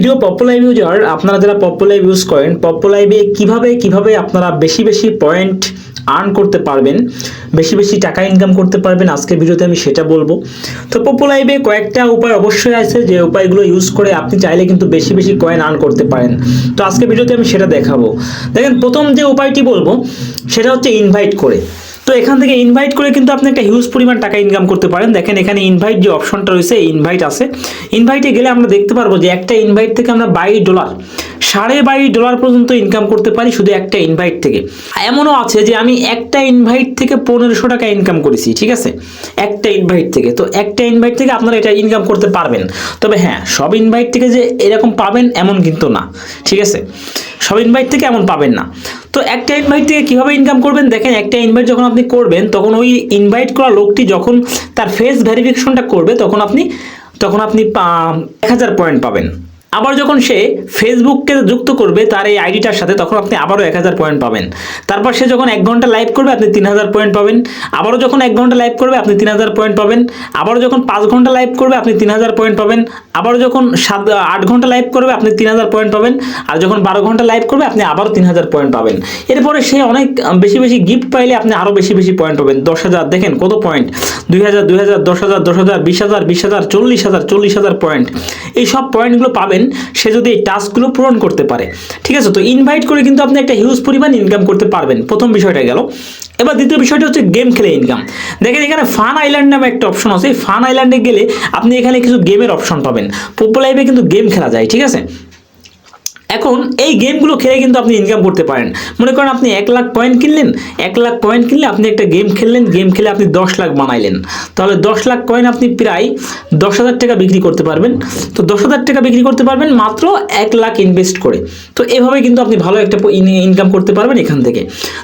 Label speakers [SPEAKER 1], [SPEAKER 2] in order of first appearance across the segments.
[SPEAKER 1] প্রিয় পপুলাইভ ইউজার আপনারা যারা পপুলাইভ ইউজ করেন পপুলাইভে কীভাবে কীভাবে আপনারা বেশি বেশি পয়েন্ট আর্ন করতে পারবেন, বেশি বেশি টাকা ইনকাম করতে পারবেন, আজকের ভিডিওতে আমি সেটা বলব। তো পপুলাইভে কয়েকটা উপায় অবশ্যই আছে যে উপায়গুলো ইউজ করে আপনি চাইলে কিন্তু বেশি বেশি কয়েন আর্ন করতে পারেন। তো আজকের ভিডিওতে আমি সেটা দেখাবো। দেখেন, প্রথম যে উপায়টি বলব, সেটা হচ্ছে ইনভাইট করে। তো এখান থেকে ইনভাইট করে কিন্তু আপনি একটা হিউজ পরিমাণ টাকা ইনকাম করতে পারেন। দেখেন, এখানে ইনভাইট যে অপশনটা রয়েছে ইনভাইট আছে। ইনভাইটে গেলে আমরা দেখতে পারব যে একটা ইনভাইট থেকে আমরা বাইশ ডলার সাড়ে বাইশ ডলার পর্যন্ত ইনকাম করতে পারি শুধু একটা ইনভাইট থেকে। এমনও আছে যে আমি একটা ইনভাইট থেকে পনেরোশো টাকা ইনকাম করেছি, ঠিক আছে? একটা ইনভাইট থেকে। তো একটা ইনভাইট থেকে আপনারা এটা ইনকাম করতে পারবেন। তবে হ্যাঁ সব ইনভাইট থেকে যে এরকম পাবেন এমন কিন্তু না, ঠিক আছে? সব ইনভাইট থেকে এমন পাবেন না। তো একটা ইনভাইট থেকে কীভাবে ইনকাম করবেন? দেখেন, একটা ইনভাইট যখন আপনি করবেন, তখন ওই ইনভাইট করা লোকটি যখন তার ফেস ভেরিফিকেশনটা করবে, তখন আপনি তখন আপনি এক হাজার পয়েন্ট পাবেন। আবার যখন সে ফেসবুককে যুক্ত করবে, তার এই আইডিটার সাথে তখন আপনি আবারও এক হাজার পয়েন্ট পাবেন। তারপর সে যখন এক ঘণ্টা লাইভ করবে, আপনি তিন হাজার পয়েন্ট পাবেন। আবারও যখন এক ঘণ্টা লাইভ করবে, আপনি তিন হাজার পয়েন্ট পাবেন। আবারও যখন পাঁচ ঘণ্টা লাইভ করবে, আপনি তিন হাজার পয়েন্ট পাবেন। আবারও যখন সাত, আট ঘণ্টা লাইভ করবে, আপনি তিন হাজার পয়েন্ট পাবেন। আর যখন বারো ঘণ্টা লাইভ করবে, আপনি আবারও তিন হাজার পয়েন্ট পাবেন। এরপরে সে অনেক বেশি বেশি গিফট পাইলে আপনি আরও বেশি বেশি পয়েন্ট পাবেন। দশ হাজার, দেখেন কত পয়েন্ট দুই হাজার দুই হাজার, দশ হাজার দশ হাজার, বিশ হাজার বিশ হাজার, চল্লিশ হাজার চল্লিশ হাজার পয়েন্ট এই সব পয়েন্টগুলো পাবেন সে যদি এই টাস্কগুলো পূরণ করতে পারে। ঠিক আছে, তো ইনভাইট করে কিন্তু আপনি একটা হিউজ পরিমাণ ইনকাম করতে পারবেন। প্রথম বিষয়টা গেল। এবার দ্বিতীয় বিষয়টা হচ্ছে গেম খেলে ইনকাম দেখেন এখানে ফান আইল্যান্ড নামে একটা অপশন আছে। ফান আইল্যান্ডে গেলে আপনি এখানে কিছু গেমের অপশন পাবেন। পপুলাইভে কিন্তু গেম খেলা যায়, ঠিক আছে? এখন এই গেমগুলো খেলে কিন্তু আপনি ইনকাম করতে পারেন। মনে করেন আপনি এক লাখ পয়েন্ট কিনলেন, এক লাখ পয়েন্ট কিনলে আপনি একটা গেম খেললেন গেম খেলে আপনি দশ লাখ বানাইলেন। তাহলে দশ লাখ কয়েন আপনি প্রায় দশ হাজার টাকা বিক্রি করতে পারবেন। তো দশ হাজার টাকা বিক্রি করতে পারবেন মাত্র এক লাখ ইনভেস্ট করে। তো এভাবে কিন্তু আপনি ভালো একটা ইনকাম করতে পারবেন এখান থেকে।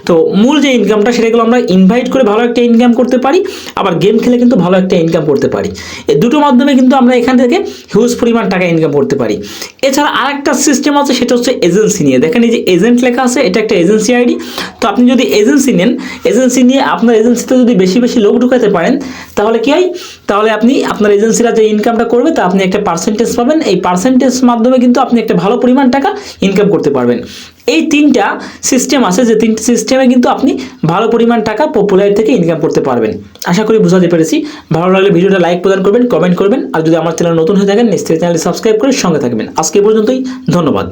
[SPEAKER 1] তো মূল যে ইনকামটা সেটাগুলো আমরা ইনভাইট করে ভালো একটা ইনকাম করতে পারি, আবার গেম খেলে কিন্তু ভালো একটা ইনকাম করতে পারি। এই দুটো মাধ্যমে কিন্তু আমরা এখান থেকে হিউজ পরিমাণ টাকা ইনকাম করতে পারি। এছাড়া আরেকটা সিস্টেম আছে সেটা হচ্ছে এজেন্সি নিয়ে। দেখেন এই যে এজেন্ট লেখা আছে, এটা একটা এজেন্সি আইডি। তো আপনি যদি এজেন্সি নেন, এজেন্সি নিয়ে আপনার এজেন্সিতে যদি বেশি বেশি লোক ঢুকাতে পারেন, তাহলে কি হয়? তাহলে আপনি, আপনার এজেন্সিরা যে ইনকামটা করবে, তা আপনি একটা পার্সেন্টেজ পাবেন। এই পার্সেন্টেজ মাধ্যমে কিন্তু আপনি একটা ভালো পরিমাণ টাকা ইনকাম করতে পারবেন। এই তিনটা সিস্টেম আছে, যে তিনটা সিস্টেমে কিন্তু আপনি ভালো পরিমাণ টাকা পপুলার থেকে ইনকাম করতে পারবেন। আশা করি বুঝাতে পেরেছি। ভালো লাগলে ভিডিওটা লাইক প্রদান করবেন কমেন্ট করবেন। আর যদি আমার চ্যানেল নতুন হয়ে থাকেন, নিশ্চয়ই চ্যানেলটি সাবস্ক্রাইব করে সঙ্গে থাকবেন। আজকে পর্যন্তই, ধন্যবাদ।